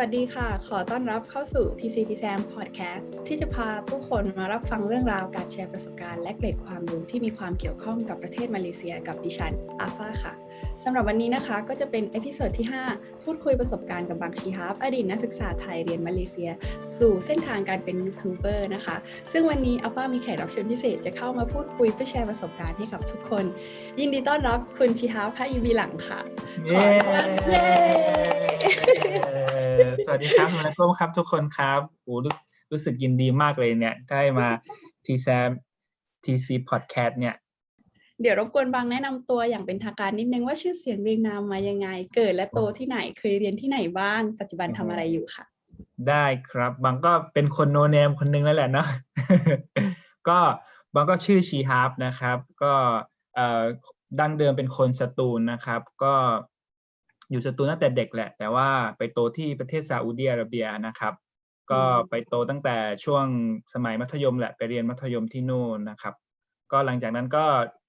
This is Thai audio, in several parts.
วัสดีค่ะ ขอต้อนรับเข้าสู่ TCT Sam Podcast ที่จะพาทุกคนมารับฟังเรื่องราวการแชร์ประสบการณ์และเกร็ดความรู้ที่มีความเกี่ยวข้องกับประเทศมาเลเซียกับดิฉันอาฟาค่ะสำหรับวันนี้นะคะก็จะเป็นเอพิโซดที่ 5 พูดคุยประสบการณ์กับบางชีฮาฟอดีตนักศึกษาไทยเรียนมาเลเซีย สู่เส้นทางการเป็นยูทูบเบอร์นะคะ ซึ่งวันนี้อัลฟามีแขกรับเชิญพิเศษจะเข้ามาพูดคุยเพื่อแชร์ประสบการณ์ให้กับทุกคน ยินดีต้อนรับคุณชีฮาฟพระยูวีหลังค่ะเย้เย้ สวัสดีครับมาก้มครับทุกคนครับโอ้รู้รู้สึกยินดีมากเลยเนี่ย ได้มาทีแซมทีซีพอดแคสต์เนี่ย เดี๋ยวรบกวนบางแนะนำตัวอย่างเป็นทางการนิดนึงว่าชื่อเสียงเรียงนามมายังไง เกิดและโตที่ไหนเคยเรียนที่ไหนบ้างปัจจุบันทำอะไรอยู่ค่ะ ได้ครับ บางก็เป็นคนโนเนมคนหนึงแล้วแหละเนาะก็บางก็ชื่อชีฮาร์ปนะครับ ก็เอ่อดั้งเดิมเป็นคนสตูลนะครับ ก็ อยู่สตูลตั้งแต่เด็กแหละ แต่ว่าไปโตที่ประเทศซาอุดิอาระเบียนะครับ ก็ไปโตตั้งแต่ช่วงสมัยมัธยมแหละไปเรียนมัธยมที่นู่นนะครับ ก็หลังจากนั้นก็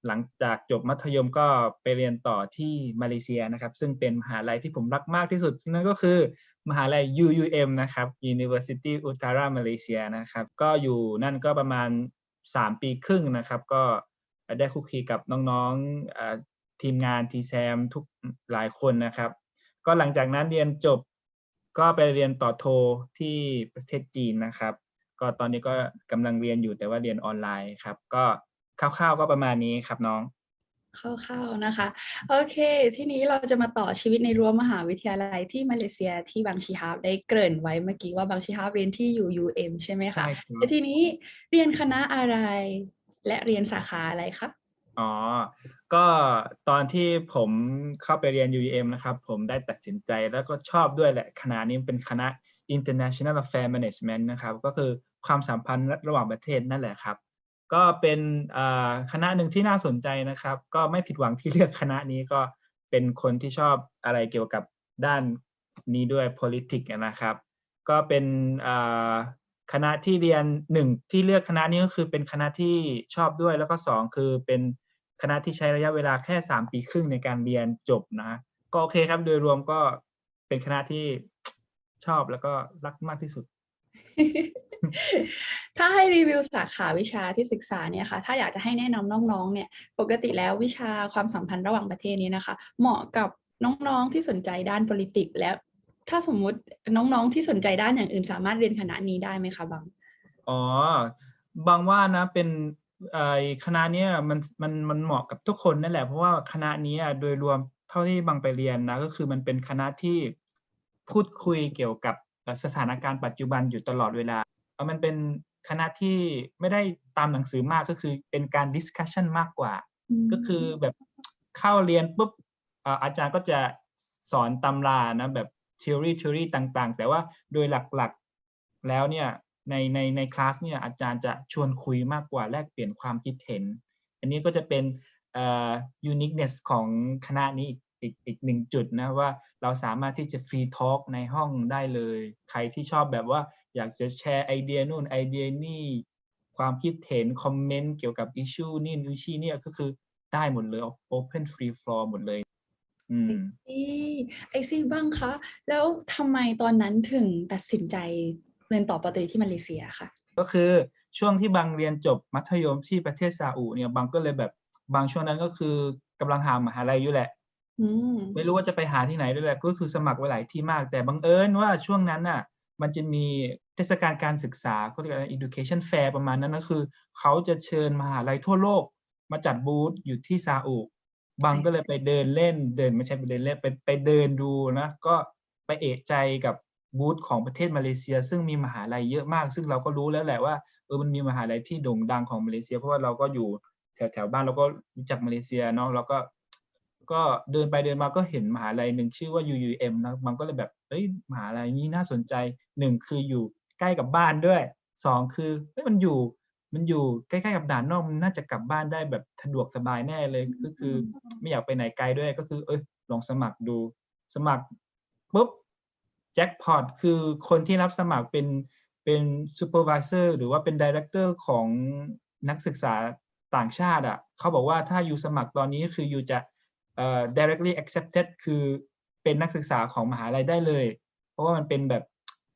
หลังจากจบมัธยมก็ไปเรียนต่อที่มาเลเซียนะครับ ซึ่งเป็นมหาลัยที่ผมรักมากที่สุด นั่นก็คือมหาลัย UUM นะครับ University Utara Malaysia นะครับ ก็อยู่นั่นก็ประมาณ 3 ปีครึ่งนะครับ ก็ได้คุกคีกับน้องๆ ทีมงานทีแซมทุกหลายคนนะครับ ก็หลังจากนั้นเรียนจบก็ไปเรียนต่อโทที่ประเทศจีนนะครับ ก็ตอนนี้ก็กำลังเรียนอยู่แต่ว่าเรียนออนไลน์ครับ ก็คร่าวๆก็ประมาณนี้ครับน้องเข้าๆนะคะ โอเค ทีนี้เราจะมาต่อชีวิตในรั้วมหาวิทยาลัยที่มาเลเซียที่บางชีฮาบได้เกริ่นไว้เมื่อกี้ว่าบางชีฮาบเรียนที่อยู่ UM ใช่ไหมคะใช่ครับแต่ทีนี้เรียนคณะอะไรและเรียนสาขาอะไรคะ อ๋อ ก็ตอนที่ผมเข้าไปเรียน UEM นะครับ ผมได้ตัดสินใจแล้วก็ชอบด้วยแหละคณะนี้เป็นคณะ International Affair Management นะครับ ก็คือความสัมพันธ์ระหว่างประเทศนั่นแหละครับ ก็เป็นคณะหนึ่งที่น่าสนใจนะครับ ก็ไม่ผิดหวังที่เลือกคณะนี้ก็เป็นคนที่ชอบอะไรเกี่ยวกับด้านนี้ด้วย politics นะครับ ก็เป็นคณะที่เรียนหนึ่งที่เลือกคณะนี้ก็คือเป็นคณะที่ชอบด้วยแล้วก็สองคือเป็น คณะที่ใช้ระยะเวลาแค่สามปีครึ่งในการเรียนจบนะฮะก็โอเคครับโดยรวมก็เป็นคณะที่ชอบแล้วก็รักมากที่สุด ถ้าให้รีวิวสาขาวิชาที่ศึกษาเนี่ยค่ะ ถ้าอยากจะให้แนะนำน้องๆ เนี่ย ปกติแล้ววิชาความสัมพันธ์ระหว่างประเทศนี้นะคะ เหมาะกับน้องๆที่สนใจด้าน politics แล้ว ถ้าสมมุติน้องๆที่สนใจด้านอย่างอื่น สามารถเรียนคณะนี้ได้ไหมคะบางอ๋อบางว่านะเป็นไอ คณะเนี้ยมันมันมันเหมาะกับทุกคนนั่นแหละ เพราะว่าคณะนี้อะโดยรวมเท่าที่บางไปเรียนนะก็คือมันเป็นคณะที่พูดคุยเกี่ยวกับเอ่อสถานการณ์ปัจจุบันอยู่ตลอดเวลาเอ่อมันเป็นคณะที่ไม่ได้ตามหนังสือมากก็คือเป็นการ discussion มากกว่า ก็คือแบบเข้าเรียนปุ๊บอ่าอาจารย์ก็จะสอนตำรานะแบบ theory theory ต่างๆ แต่ว่าโดยหลักๆแล้วเนี่ย ในในในคลาสเนี่ยอาจารย์จะชวนคุยมากกว่าแลกเปลี่ยนความคิดเห็น อันนี้ก็จะเป็นเอ่อ uniqueness ของคณะนี้อีกอีกอีกหนึ่งจุดนะว่าเราสามารถที่จะ free talk ในห้องได้เลย ใครที่ชอบแบบว่าอยากจะแชร์ไอเดียนู่นไอเดียนี่ความคิดเห็นคอมเมนต์เกี่ยวกับ issue นี่อิช e เนี่ยก็คือได้หมดเลย open free floor หมดเลย อืมนี่ไอซี่บ้างคะ แล้วทำไมตอนนั้นถึงตัดสินใจ เรียนต่อปอตรีที่มาเลเซียค่ะ ก็คือช่วงที่บางเรียนจบมัธยมที่ประเทศซาอุเนี่ยบางก็เลยแบบบางช่วงนั้นก็คือกำลังหามหาลัยอยู่แหละอืมไม่รู้ว่าจะไปหาที่ไหนด้วยแหละก็คือสมัครไว้หลายที่มาก แต่บังเอิญว่าช่วงนั้นน่ะ มันจะมีเทศกาลการศึกษาเขาเรียกอะไร education fair ประมาณนั้นก็คือ เขาจะเชิญมหาลัยทั่วโลก มาจัดบูธอยู่ที่ซาอุบางก็เลยไปเดินเล่นเดินไม่ใช่ไปเดินเล่นไปไปเดินดูนะ ก็ไปเอะใจกับ บูธของประเทศมาเลเซีย ซึ่งมีมหาลัยเยอะมาก ซึ่งเราก็รู้แล้วแหละว่าเออมันมีมหาลัยที่โด่งดังของมาเลเซีย เพราะว่าเราก็อยู่แถวแถวบ้านเราก็รู้จักมาเลเซียเนาะเราก็ ก็เดินไปเดินมาก็เห็นมหาลัยหนึ่งชื่อว่า UUM นะมันก็เลยแบบเอ้ยมหาลัยนี้น่าสนใจหนึ่งคืออยู่ใกล้กับบ้านด้วยสองคือเอ้ยมันอยู่มันอยู่ใกล้ๆกับด่านนอกมันน่าจะกลับบ้านได้แบบสะดวกสบายแน่เลยก็คือ ไม่อยากไปไหนไกลด้วยก็คือ เอ้ยลองสมัครดู สมัครปุ๊บ แจ็คพอตคือคนที่รับสมัครเป็นเป็นซูเปอร์วิเซอร์หรือว่าเป็นดีเรคเตอร์ของนักศึกษาต่างชาติอะเขาบอกว่าถ้าอยู่สมัครตอนนี้คืออยู่จะเอ่อ directly accepted คือเป็นนักศึกษาของมหาลัยได้เลย เพราะว่ามันเป็นแบบ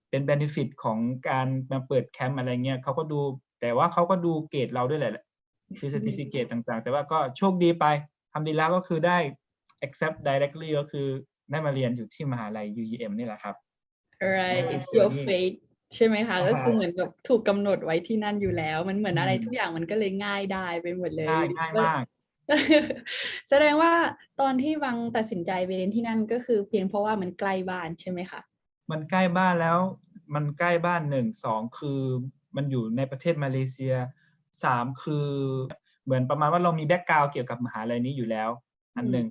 เป็นเบนฟิตของการมาเปิดแคมป์อะไรเงี้ยเขาก็ดูแต่ว่าเขาก็ดูเกรดเราด้วยแหละคือ certificate ต่างๆ แต่ว่าก็โชคดีไปทำดีแล้วก็คือได้ accept directly ก็คือได้มาเรียนอยู่ที่มหาลัย UEM นี่แหละครับ right ไม่ it's เจอ your นี่ fate ใช่ไหมคะใช่ก็คือเหมือนแบบถูกกำหนดไว้ที่นั่นอยู่แล้ว มันเหมือนอะไรอืมทุกอย่างมันก็เลยง่ายได้ไปหมดเลยง่ายง่ายมากแสดงว่าตอนที่วังตัดสินใจไปเรียนที่นั่นก็คือเพียงเพราะว่ามันใกล้บ้านใช่ไหมคะมันใกล้บ้านแล้ว มันใกล้บ้านหนึ่งสองคือมันอยู่ในประเทศมาเลเซียสามคือเหมือนประมาณว่าเรามีแบ็กกราวเกี่ยวกับมหาลัยนี้อยู่แล้ว อันหนึ่ง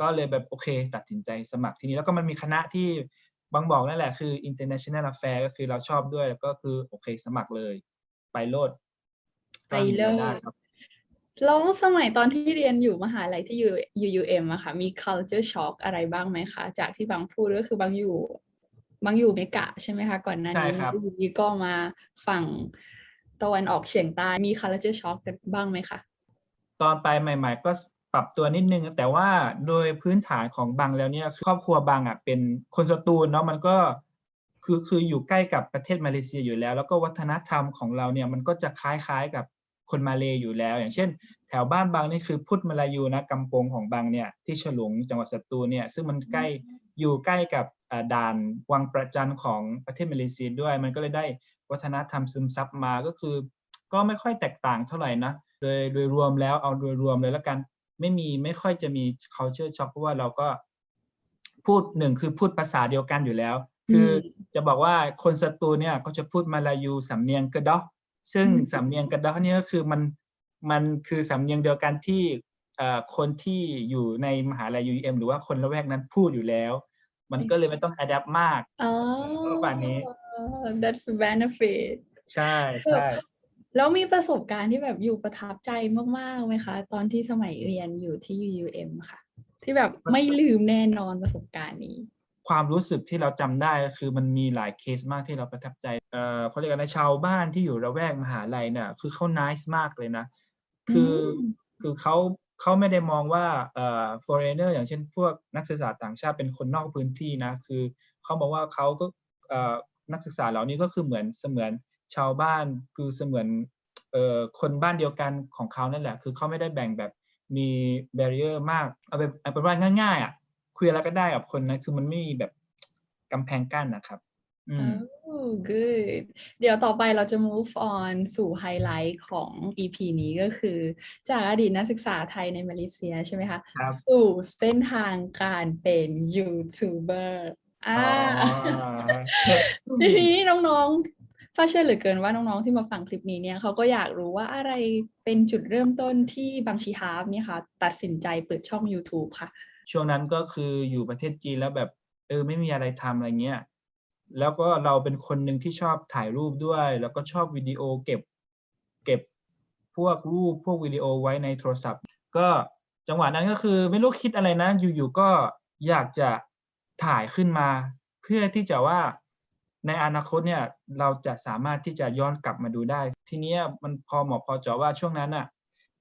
ก็เลยแบบโอเค ตัดสินใจสมัครที่นี่แล้วก็มันมีคณะที่ บางบอกนั่นแหละคือ international affair ก็คือเราชอบด้วยแล้วก็คือโอเคสมัครเลย ไปโลดไปเลยก็ได้ครับแล้วสมัยตอนที่เรียนอยู่มหาลัยที่อยู่ UUM อะค่ะ มี culture shock อะไรบ้างไหมคะ จากที่บางพูดก็คือบางอยู่ บางอยู่เมกะใช่ไหมคะ ก่อนหน้าใช่นี้ครับแล้วอยู่ดีก็มาฝั่งตะวันออกเฉียงใต้มี culture shock กันบ้างไหมคะ ตอนไปใหม่ ๆ ก็ ปรับตัวนิดนึง แต่ว่าโดยพื้นฐานของบังแล้วเนี่ยครอบครัวบังอะเป็นคนสตูลเนาะมันก็คือคืออยู่ใกล้กับประเทศมาเลเซียอยู่แล้ว แล้วก็วัฒนธรรมของเราเนี่ยมันก็จะคล้ายๆกับคนมาเลอยู่แล้ว อย่างเช่น แถวบ้านบางนี่คือพุทธมาลายูนะกำปงของบางเนี่ยที่ฉลุงจังหวัดสตูลเนี่ยซึ่งมันใกล้อยู่ใกล้กับด่านวังประจันของประเทศมาเลเซียด้วย มันก็เลยได้วัฒนธรรมซึมซับมาก็คือ ก็ไม่ค่อยแตกต่างเท่าไหร่นะโดยโดยรวมแล้วเอาโดยรวมเลยแล้วกัน ไม่มีไม่ค่อยจะมี culture shock เพราะว่าเราก็พูดหนึ่งคือพูดภาษาเดียวกันอยู่แล้ว คืออจะบอกว่าคนสตูลเนี่ยก็จะพูดมาลายูสำเนียงกระดอซึ่งอืมสำเนียงกระดอเนี่ยก็คือมันมันคือสำเนียงเดียวกันที่เอ่อคนที่อยู่ในมหาลัย UEM หรือว่าคนละแวกนั้นพูดอยู่แล้ว มันก็เลยไม่ต้อง adapt มากอ๋อประมาณนี้ that's benefit ใช่ใช่ แล้วมีประสบการณ์ที่แบบอยู่ประทับใจมากๆไหมคะ ตอนที่สมัยเรียนอยู่ที่ UUM ค่ะ ที่แบบไม่ลืมแน่นอนประสบการณ์นี้ ความรู้สึกที่เราจำได้ก็คือมันมีหลายเคสมากที่เราประทับใจเอ่อเขาเรียกกันนะชาวบ้านที่อยู่ระแวกมหาลัยเนี่ยคือเขา nice มากเลยนะ คืออมคือเขาเขาไม่ได้มองว่าเอ่อ foreigner อย่างเช่นพวกนักศึกษาต่างชาติเป็นคนนอกพื้นที่นะ คือเขาบอกว่าเขาก็เอ่อนักศึกษาเหล่านี้ก็คือเหมือนเสมือน ชาวบ้านคือเสมือนเอ่อคนบ้านเดียวกันของเขานั่นแหละ คือเขาไม่ได้แบ่งแบบมี barrier มากเอาเป็นเอาเป็นว่าง่ายๆอะคุยอะไรก็ได้กับคนนะคือมันไม่มีแบบกำแพงกั้นนะครับ อืม Oh good เดี๋ยวต่อไปเราจะ move on สู่ไฮไลท์ของ EP นี้ก็คือ จากอดีตนักศึกษาไทยในมาเลเซียใช่ไหมคะ ครับ สู่เส้นทางการเป็นยูทูบเบอร์อ่า ทีนี้น้องๆ ฟ้าเชื่อเหลือเกินว่าน้องๆที่มาฟังคลิปนี้เนี่ยเขาก็อยากรู้ว่าอะไรเป็นจุดเริ่มต้นที่บางชีฮาร์ฟเนี่ยค่ะ ตัดสินใจเปิดช่อง YouTube ค่ะ ช่วงนั้นก็คืออยู่ประเทศจีนแล้วแบบเออไม่มีอะไรทำอะไรเงี้ยแล้วก็เราเป็นคนหนึ่งที่ชอบถ่ายรูปด้วย แล้วก็ชอบวิดีโอเก็บ เก็บพวกรูปพวกวิดีโอไว้ในโทรศัพท์ ก็จังหวะนั้นก็คือไม่รู้คิดอะไรนะ อยู่ๆก็อยากจะถ่ายขึ้นมา เพื่อที่จะว่า ในอนาคตเนี่ยเราจะสามารถที่จะย้อนกลับมาดูได้ ทีเนี้ยมันพอเหมาะพอเจาะว่าช่วงนั้นอะ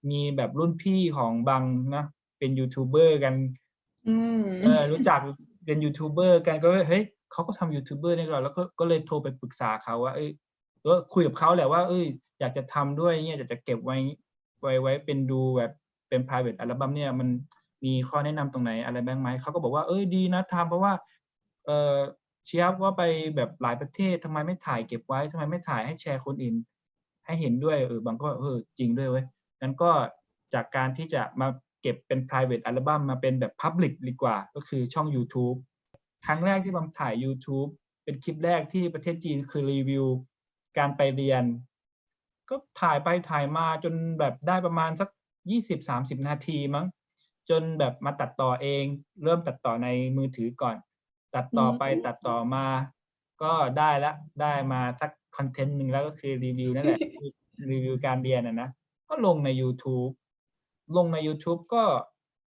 มีแบบรุ่นพี่ของบางนะเป็นยูทูบเบอร์กันอืมเออรู้จักเป็นยูทูบเบอร์กันก็เลยเฮ้ยเขาก็ทำยูทูบเบอร์นี่ก่อนแล้วก็ก็เลยโทรไปปรึกษาเขาว่าเอ้ยก็คุยกับเขาแหละว่า เอ้ย อยากจะทำด้วยเนี่ยอยากจะเก็บไว้ไว้ไว้เป็นดูแบบเป็น private อัลบั้มเนี่ยมันมีข้อแนะนำตรงไหนอะไรบ้างไหมเขาก็บอกว่าเอ้ยดีนะทำเพราะว่าเออ เชียบว่าไปแบบหลายประเทศทำไมไม่ถ่ายเก็บไว้ทำไมไม่ถ่ายให้แชร์คนอื่นให้เห็นด้วยเออบางก็เออจริงด้วยเว้ยงั้นก็จากการที่จะมาเก็บเป็น private อัลบั้มมาเป็นแบบ public ดีกว่า ก็คือช่อง YouTube ครั้งแรกที่บาถ่าย YouTube เป็นคลิปแรกที่ประเทศจีนคือรีวิว การไปเรียน ก็ถ่ายไปถ่ายมาจนแบบได้ประมาณสักยี่สิบสามสิบนาทีมั้ง จนแบบมาตัดต่อเอง เริ่มตัดต่อในมือถือก่อน ตัดต่อไปอืมตัดต่อมา ก็ได้ละได้มาสักคอนเทนต์หนึ่งแล้วก็คือรีวิวนั่นแหละที่รีวิวการเรียนนะนะก็ลงใน YouTube ลงใน YouTube ก็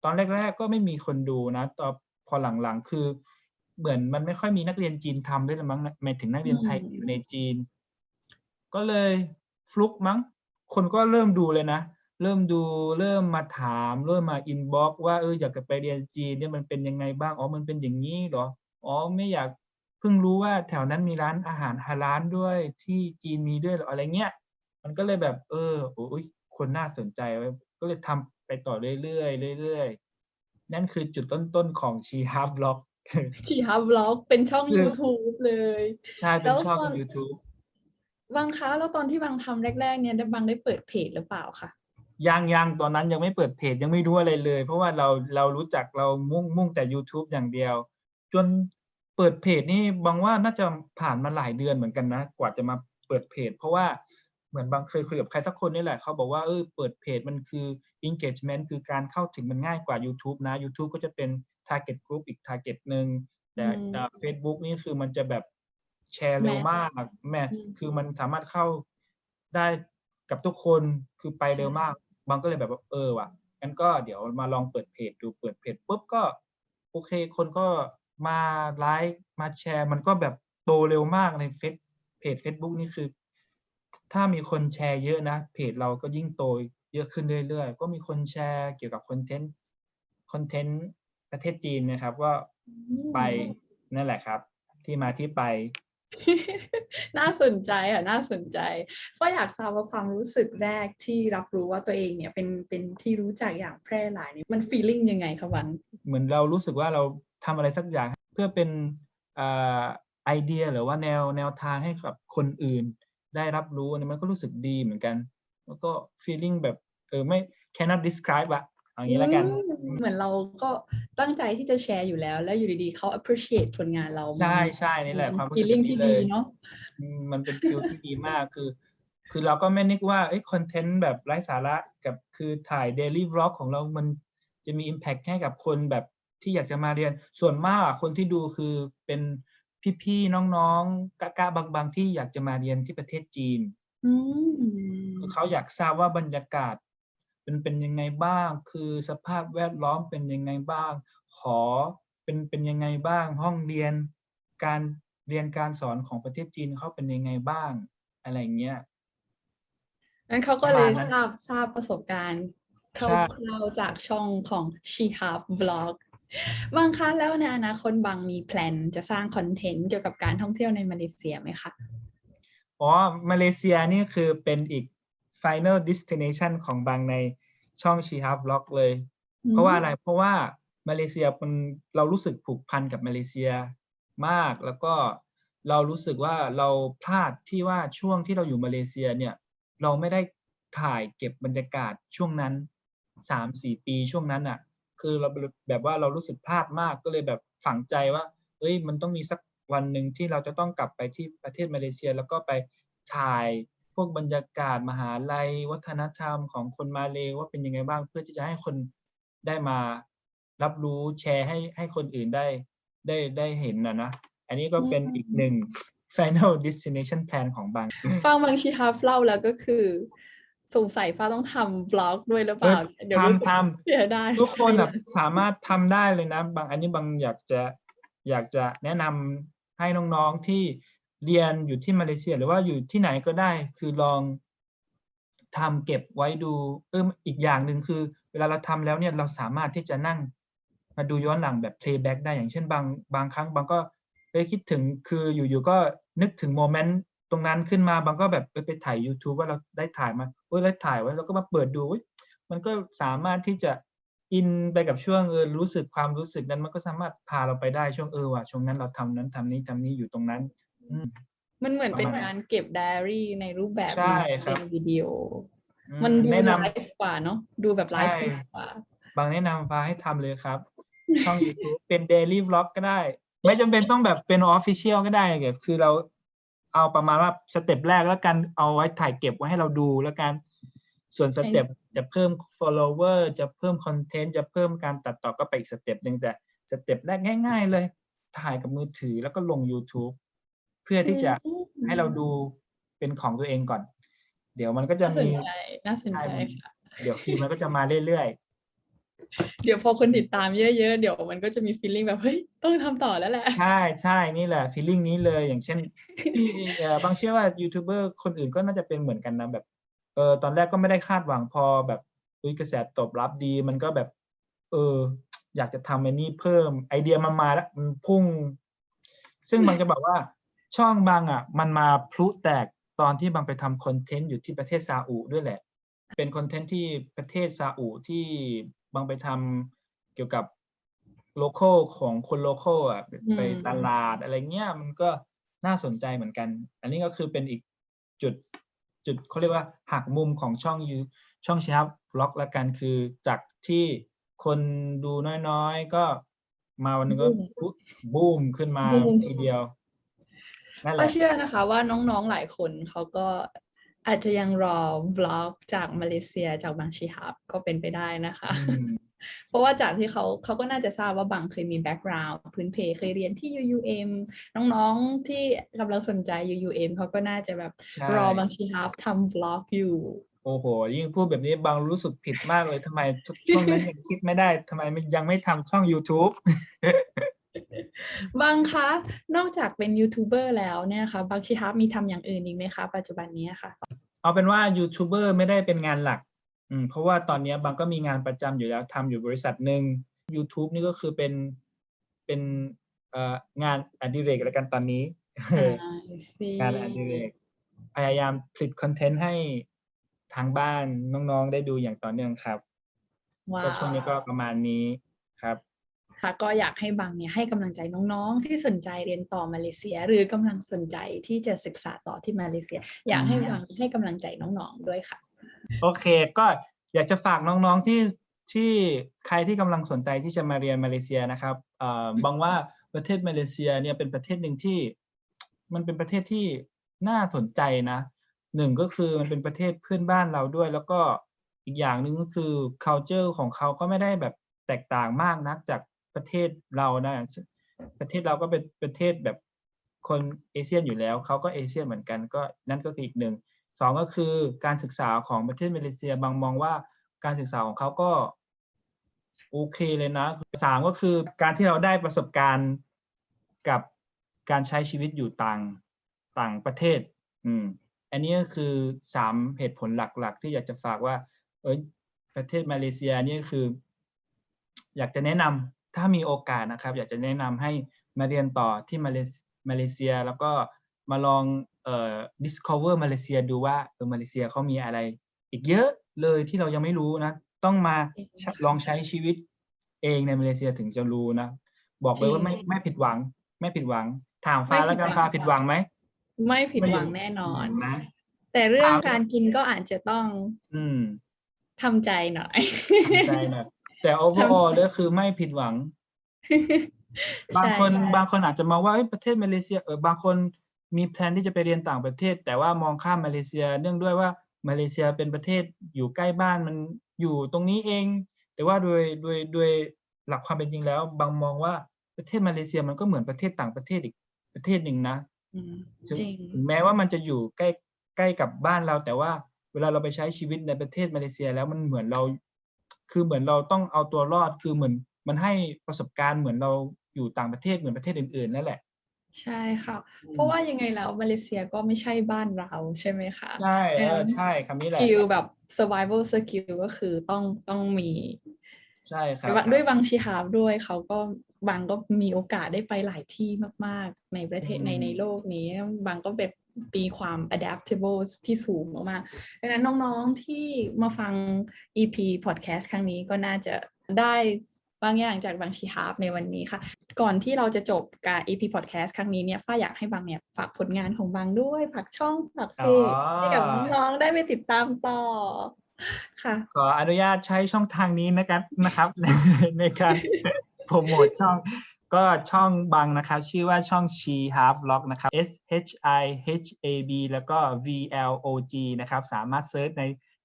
ตอนแรก ๆ ก็ไม่มีคนดูนะตอนพอหลังๆ คือ เหมือนมันไม่ค่อยมีนักเรียนจีนทำด้วยละมั้งหมายถึงนักเรียนไทยอืมอยู่ในจีน ก็เลยฟลุกมั้ง คนก็เริ่มดูเลยนะ เริ่มดูเริ่มมาถาม เริ่มมาอินบ็อกว่าเอออยากจะไปเรียนจีนเนี่ยมันเป็นยังไงบ้าง อ๋อ มันเป็นอย่างนี้เหรอ อ๋อไม่อยากเพิ่งรู้ว่าแถวนั้นมีร้านอาหารฮาลาลด้วยที่จีนมีด้วยเหรออะไรเงี้ย มันก็เลยแบบ เออโอ้ยคนน่าสนใจไว้ยก็เลยทำไปต่อเรื่อยๆเรื่อยๆนั่นคือจุดต้นๆของชีฮาร์บล็อกที่ฮับบล็อกเป็นช่องคือ YouTube เลย ใช่ เป็แล้นวช่องตอน YouTube บางคะแล้วตอนที่บางทำแรกๆเนี่ยได้บางได้เปิดเพจหรือเปล่าคะยังยังตอนนั้นยังไม่เปิดเพจยังไม่รู้อะไรเลย เพราะว่าเราเรารู้จักเรามุ่งมุ่งแต่ YouTube อย่างเดียว จนเปิดเพจนี่บางว่าน่าจะผ่านมาหลายเดือนเหมือนกันนะ กว่าจะมาเปิดเพจ เพราะว่าเหมือนบางเคยคุยกับใครสักคนนี่แหละเขาบอกว่าเออเปิดเพจมันคือ engagement คือการเข้าถึงมันง่ายกว่า YouTube นะ YouTube ก็จะเป็น target group อีก target หนึ่งแต่อืมแต่ Facebook นี่คือมันจะแบบแชร์เร็วแมสมากแม่อืมคือมันสามารถเข้าได้กับทุกคนคือไปเร็วใช่มาก บางก็เลยแบบว่าเออว่ะงั้นก็เดี๋ยวมาลองเปิดเพจดูเปิดเพจปุ๊บก็ โอเค คนก็ มาไลค์มาแชร์ มันก็แบบโตเร็วมากในเฟซเพจ Facebook นี่คือ ถ้ามีคนแชร์เยอะนะ เพจเราก็ยิ่งโตเยอะขึ้นเรื่อยๆ ก็มีคนแชร์เกี่ยวกับคอนเทนต์คอนเทนต์ประเทศจีนนะครับก็ไปนั่นแหละครับ ที่มาที่ไป น่าสนใจค่ะน่าสนใจก็อยากทราบว่าความรู้สึกแรกที่รับรู้ว่าตัวเองเนี่ยเป็นเป็นที่รู้จักอย่างแพร่หลายเนี่ยมันฟีลลิ่งยังไงคะวัน เหมือนเรารู้สึกว่าเรา ทำอะไรสักอย่างเพื่อเป็นอ่าไอเดียหรือว่าแนวแนวทางให้กับคนอื่น ได้รับรู้อันนี้มันก็รู้สึกดีเหมือนกัน แล้วก็ feeling แบบเออไม่ cannot describe อะเอาอย่างนี้แล้วกันอืมเหมือนเราก็ตั้งใจที่จะแชร์อยู่แล้ว แล้วอยู่ดีๆเขา appreciate ผลงานเรา ใช่ใช่นี่แหละความรู้สึก feeling นี้ที่เลดียเนาะอืมมันเป็นฟิลที่ดีมากคือ คือเราก็ไม่นึกว่าเอ้ยคอนเทนต์แบบไร้สาระกับคือถ่าย daily vlog ของเรามันจะมี impact ให้กับคนแบบ ที่อยากจะมาเรียน ส่วนมากอะคนที่ดูคือเป็นพี่ๆน้องๆกะกะบางๆ ที่อยากจะมาเรียนที่ประเทศจีนอืมคือเขาอยากทราบว่าบรรยากาศเป็นเป็นยังไงบ้าง คือสภาพแวดล้อมเป็นยังไงบ้าง หอเป็นเป็นยังไงบ้าง ห้องเรียนการเรียนการสอนของประเทศจีนเขาเป็นยังไงบ้าง อะไรอย่างเงี้ยนั้นเขาก็เลยประมาณนั้นทราบทราบประสบการณ์คใช่ร่าวๆจากช่องของ She Hub Blog บางครั้งแล้วในอนาคตบางมีแพลนจะสร้างคอนเทนต์เกี่ยวกับการท่องเที่ยวในมาเลเซียไหมคะอ๋อมาเลเซียนี่คือเป็นอีก final destination ของบางในช่องชีฮา v บล็อกเลย เพราะว่าอะไรเพราะว่ามาเลเซียมันเรารู้สึกผูกพันกับมาเลเซียมากแล้วก็เรารู้สึกว่าเราพลาดที่ว่าช่วงที่เราอยู่มาเลเซียเนี่ย เราไม่ได้ถ่ายเก็บบรรยากาศช่วงนั้นสามสี่ปีช่วงนั้นอะ คือเราแบบว่าเรารู้สึกพลาดมากก็เลยแบบฝังใจว่าเอ้ยมันต้องมีสักวันหนึ่งที่เราจะต้องกลับไปที่ประเทศมาเลเซีย แล้วก็ไปถ่ายพวกบรรยากาศมหาลัย วัฒนธรรมของคนมาเลว่าเป็นยังไงบ้าง เพื่อที่จะให้คนได้มารับรู้แชร์ให้ให้คนอื่นได้ได้ได้เห็นนะนะ อันนี้ก็เป็นอีกหนึ่ง final destination plan ของบาง ฟังบางชีฮับเล่าแล้วก็คือ สงสัยฟ้าต้องทำบล็อกด้วยหรือเปล่าเออเดี๋ยวรู้สึกทำทำเสียดายทุกคนแบบสามารถทำได้เลยนะ บางอันนี้บางอยากจะอยากจะแนะนำให้น้องๆที่เรียนอยู่ที่มาเลเซีย หรือว่าอยู่ที่ไหนก็ได้ คือลองทำเก็บไว้ดูเอออีกอย่างหนึ่งคือ เวลาเราทำแล้วเนี่ยเราสามารถที่จะนั่ง มาดูย้อนหลังแบบ playback ได้อย่างเช่นบางบางครั้งบางก็ไปคิดถึงคืออยู่ๆก็นึกถึงโมเมนต์ ตรงนั้นขึ้นมาบางก็แบบเออไปถ่าย YouTube ว่าเราได้ถ่ายมาเออได้ถ่ายไว้แล้วก็มาเปิดดูเว้ยมันก็สามารถที่จะอินไปกับช่วงเออรู้สึกความรู้สึกนั้นมันก็สามารถพาเราไปได้ช่วงเออว่ะช่วงนั้นเราทำนั้นทำนี้ทำนี้อยู่ตรงนั้นอืมมันเหมือนเป็นประมาณนั้นการเก็บไดอารี่ในรูปแบบใช่หนึ่งครับเป็นวิดีโออืมันดูแนะนำไลฟ์กว่าเนาะดูแบบไลฟ์ใช่กว่าบางแนะนำฟ้าให้ทำเลยครับ ช่อง YouTube เป็น daily vlog ก็ได้ ไม่จำเป็นต้องแบบเป็น official ก็ได้แบบคือเรา เอาประมาณว่าสเต็ปแรกแล้วกันเอาไว้ถ่ายเก็บไว้ให้เราดูแล้วกันส่วนสเต็ปจะเพิ่ม follower จะเพิ่มคอนเทนต์จะเพิ่มการตัดต่อก็ไปอีกสเต็ปหนึ่งแต่สเต็ปแรกง่าย ๆ เลย ถ่ายกับมือถือแล้วก็ลง YouTube เพื่อที่จะอืมให้เราดูเป็นของตัวเองก่อน เดี๋ยวมันก็จะน่าสนมีใจน่าสนใช่ใจมันค่ะเดี๋ยวฟีดมันก็จะมาเรื่อยๆ เดี๋ยวพอคนติดตามเยอะๆ เดี๋ยวมันก็จะมีฟีลลิ่งแบบเฮ้ยต้องทำต่อแล้วแหละ ใช่ใช่นี่แหละ feeling นี้เลยอย่างเช่นที่เออบางเชื่อว่ายูทูบเบอร์คนอื่นก็น่าจะเป็นเหมือนกันนะแบบเออตอนแรกก็ไม่ได้คาดหวังพอแบบอุ้ยกระแสตอบรับดีมันก็แบบ เออ อยากจะทำอันนี้เพิ่มไอเดียมามาแล้วมันพุ่ง ซึ่งบางจะบอกว่าช่องบางอะ มันมาพลุแตกตอนที่บางไปทำคอนเทนต์อยู่ที่ประเทศซาอุด้วยแหละ เป็นคอนเทนต์ที่ประเทศซาอุที่ บางไปทำเกี่ยวกับโลโก้ของคนโลโก้อะไปตลาดอะไรเงี้ยมันก็น่าสนใจเหมือนกัน อันนี้ก็คือเป็นอีกจุดจุดเขาเรียกว่าหักมุมของช่องยูช่องชับล็อกละกันคือจากที่คนดูน้อยๆ ก็มาวันหนึงก็ปุ๊บบูมขึ้นมาบูมทีเดียวนั่นแหก็ละเชื่อนะคะว่าน้องๆหลายคนเขาก็ อาจจะยังรอบล็อกจากมาเลเซียจากบางชีฮับก็เป็นไปได้นะคะอืมเพราะว่าจากที่เขาเขาก็น่าจะทราบว่าบางเคยมีแบ็กกราวด์พื้นเพเคยเรียนที่ UUM น้องๆที่กำลังสนใจ UUM เขาก็น่าจะแบบใช่รอบางชีฮับทำบล็อกอยู่โอ้โห ยิ่งพูดแบบนี้บางรู้สึกผิดมากเลยทำไมทุกช่วงนั้นยังคิดไม่ได้ทำไมไม่ยังไม่ทำช่อง YouTube บางคะนอกจากเป็นยูทูบเบอร์แล้วเนี่ยค่ะบางชีฮับมีทำอย่างอื่นอีกไหมคะ ปัจจุบันนี้ค่ะ เอาเป็นว่ายูทูบเบอร์ไม่ได้เป็นงานหลักอืมเพราะว่าตอนนี้บางก็มีงานประจำอยู่แล้วทำอยู่บริษัทหนึ่ง YouTube นี่ก็คือเป็นเป็นเอ่องานอดิเรกแล้วกันตอนนี้ I see งานอดิเรกพยายามผลิตคอนเทนต์ให้ทางบ้านน้องๆได้ดูอย่างต่อเนื่องครับว้าก็ช่วงนี้ก็ประมาณนี้ครับ ค่ะก็อยากให้บางเนี่ยให้กำลังใจน้องๆ ที่สนใจเรียนต่อมาเลเซีย หรือกำลังสนใจที่จะศึกษาต่อที่มาเลเซีย อยากให้อืมบางให้กำลังใจน้องๆด้วยค่ะ โอเคก็อยากจะฝากน้องๆที่ที่ใครที่กำลังสนใจที่จะมาเรียนมาเลเซียนะครับเอ่อบังว่าประเทศมาเลเซียเนี่ยเป็นประเทศหนึ่งที่ มันเป็นประเทศที่น่าสนใจนะหนึ่งก็คือมันเป็นประเทศเพื่อนบ้านเราด้วย แล้วก็อีกอย่างหนึ่งก็คือ culture ของเขาก็ไม่ได้แบบแตกต่างมากนักจาก ประเทศเรานะประเทศเราก็เป็นประเทศแบบคนเอเชียนอยู่แล้วเขาก็เอเชียนเหมือนกันก็นั่นก็คืออีกหนึ่งสองก็คือการศึกษาของประเทศมาเลเซียบางมองว่าการศึกษาของเขาก็โอเคเลยนะสามก็คือการที่เราได้ประสบการณ์กับการใช้ชีวิตอยู่ต่างต่างประเทศ อืม อันนี้ก็คือสามเหตุผลหลัก ๆ ที่อยากจะฝากว่า เอยประเทศมาเลเซียนี่คือ อยากจะแนะนำ ถ้ามีโอกาสนะครับ อยากจะแนะนำให้มาเรียนต่อที่มาเลมาเลเซีย แล้วก็มาลองเอ่อ discover มาเลเซียดูว่าเออมาเลเซียเขามีอะไร อีกเยอะเลยที่เรายังไม่รู้นะ ต้องมาใช้ลองใช้ชีวิตเองในมาเลเซียถึงจะรู้นะ บอกเลยว่าไม่จริงไม่ผิดหวัง ไม่ผิดหวัง ถามฟ้าไม่แล้วกันผิดหวังฟ้าผิดหวังไหมไม่ผิดไม่หอยู่วังแน่นอนนะแต่เรื่องถามการกินก็อาจจะต้อง อืมทำใจหน่อยใช่นะ แต่ overall ก็คือไม่ผิดหวัง บางคนใช่ใช่บางคนอาจจะมองว่าเอ้ยประเทศมาเลเซียเออบางคนมีแพลนที่จะไปเรียนต่างประเทศ แต่ว่ามองข้ามมาเลเซีย เนื่องด้วยว่ามาเลเซียเป็นประเทศอยู่ใกล้บ้านมันอยู่ตรงนี้เอง แต่ว่าโดยโดยโดยหลักความเป็นจริงแล้ว บางมองว่าประเทศมาเลเซียมันก็เหมือนประเทศต่างประเทศอีกประเทศหนึ่งนะอืมถึงจริงถึงแม้ว่ามันจะอยู่ใกล้ใกล้กับบ้านเรา แต่ว่าเวลาเราไปใช้ชีวิตในประเทศมาเลเซีย แล้วมันเหมือนเรา คือเหมือนเราต้องเอาตัวรอดคือเหมือนมันให้ประสบการณ์เหมือนเราอยู่ต่างประเทศเหมือนประเทศอื่นๆนั่นแหละ ใช่ค่ะ เพราะว่ายังไงแล้วมาเลเซียก็ไม่ใช่บ้านเราใช่ไหมคะใช่เอเอออใช่คำนี้แหละสกิลแบบ survival skill ก็คือต้องต้องมีใช่ครับแต่ว่าด้วยบางชีฮาบด้วยเขาก็บางก็มีโอกาสได้ไปหลายที่มาก ๆ ในประเทศในในโลกนี้ บางก็เป็น ปีความ adaptable ที่สูงมากๆดังนั้นน้องๆที่มาฟัง EP podcast ครั้งนี้ก็น่าจะได้บางอย่างจากบางชีฮาบในวันนี้ค่ะ ก่อนที่เราจะจบการ EP podcast ครั้งนี้เนี่ยฝ้าอยากให้บางเนี่ยฝากผลงานของบางด้วยฝากช่องฝากเพจให้กับน้องๆได้ไปติดตามต่อค่ะ ขออนุญาตใช้ช่องทางนี้นะครับนะครับ ในในการโปรโมทช่อง ก็ช่องบังนะครับ ชื่อว่าช่อง She Half Vlog นะครับ S H I H A B แล้วก็ V L O G นะครับ สามารถเซิร์ชใน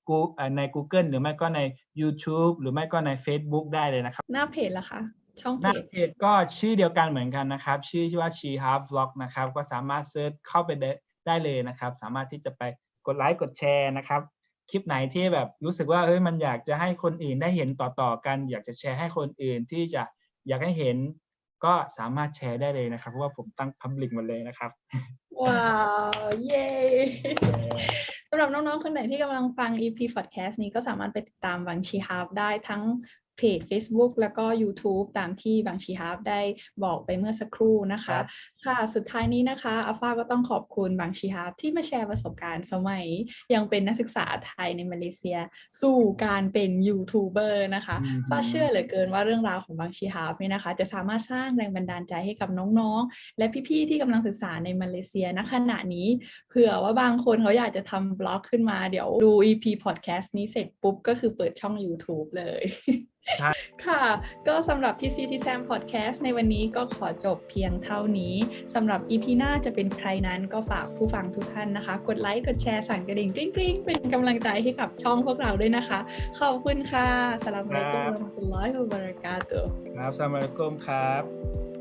Google เอ่อใน Google หรือไม่ก็ใน YouTube หรือไม่ก็ใน Facebook ได้เลยนะครับ หน้าเพจละคะช่องหเพน้าจเพจก็ชื่อเดียวกันเหมือนกันนะครับชื่อว่า She Half Vlog นะครับ ก็สามารถเซิร์ชเข้าไปได้ได้เลยนะครับ สามารถที่จะไปกดไลค์กดแชร์นะครับ คลิปไหนที่แบบรู้สึกว่าเฮ้ยมันอยากจะให้คนอื่นได้เห็นต่อๆกัน อยากจะแชร์ให้คนอื่นที่จะอยากให้เห็น ก็สามารถแชร์ได้เลยนะครับ เพราะว่าผมตั้ง Public หมดเลยนะครับ ว้าว เย้สำหรับน้องๆ คนไหนที่กำลังฟัง EP podcast นี้ก็สามารถไปติดตามบังชีฮาบได้ทั้ง เพจ Facebook แล้วก็ YouTube ตามที่บางชีฮาร์ฟได้บอกไปเมื่อสักครู่นะคะ ค่ะสุดท้ายนี้นะคะอัลฟาก็ต้องขอบคุณบางชีฮาร์ฟที่มาแชร์ประสบการณ์สมัย ยังเป็นนักศึกษาไทยในมาเลเซีย สู่การเป็นยูทูบเบอร์นะคะอืมฟ้าเชื่อเหลือเกินว่าเรื่องราวของบางชีฮาร์ฟเนี่ยนะคะ จะสามารถสร้างแรงบันดาลใจให้กับน้องๆ และพี่ๆที่กำลังศึกษาในมาเลเซียณขณะนี้เผื่อว่าบางคนเขาอยากจะทำบล็อกขึ้นมาเดี๋ยวดู EP podcast นี้เสร็จปุ๊บก็คือเปิดช่อง YouTube เลยใช่ค่ะ ก็สำหรับ TC t Sam Podcast ในวันนี้ก็ขอจบเพียงเท่านี้สำหรับ EP หน้าจะเป็นใครนั้นก็ฝากผู้ฟังทุกท่านนะคะ กดไลค์กดแชร์สั่นกระดิ่งกริ๊งกริ๊งเป็นกำลังใจให้กับช่องพวกเราด้วยนะคะ ขอบคุณค่ะสลามอะลัยกุมวะเราะห์มะตุลลอฮิวะบะเราะกาตุฮ์ครับสวัสดีครับ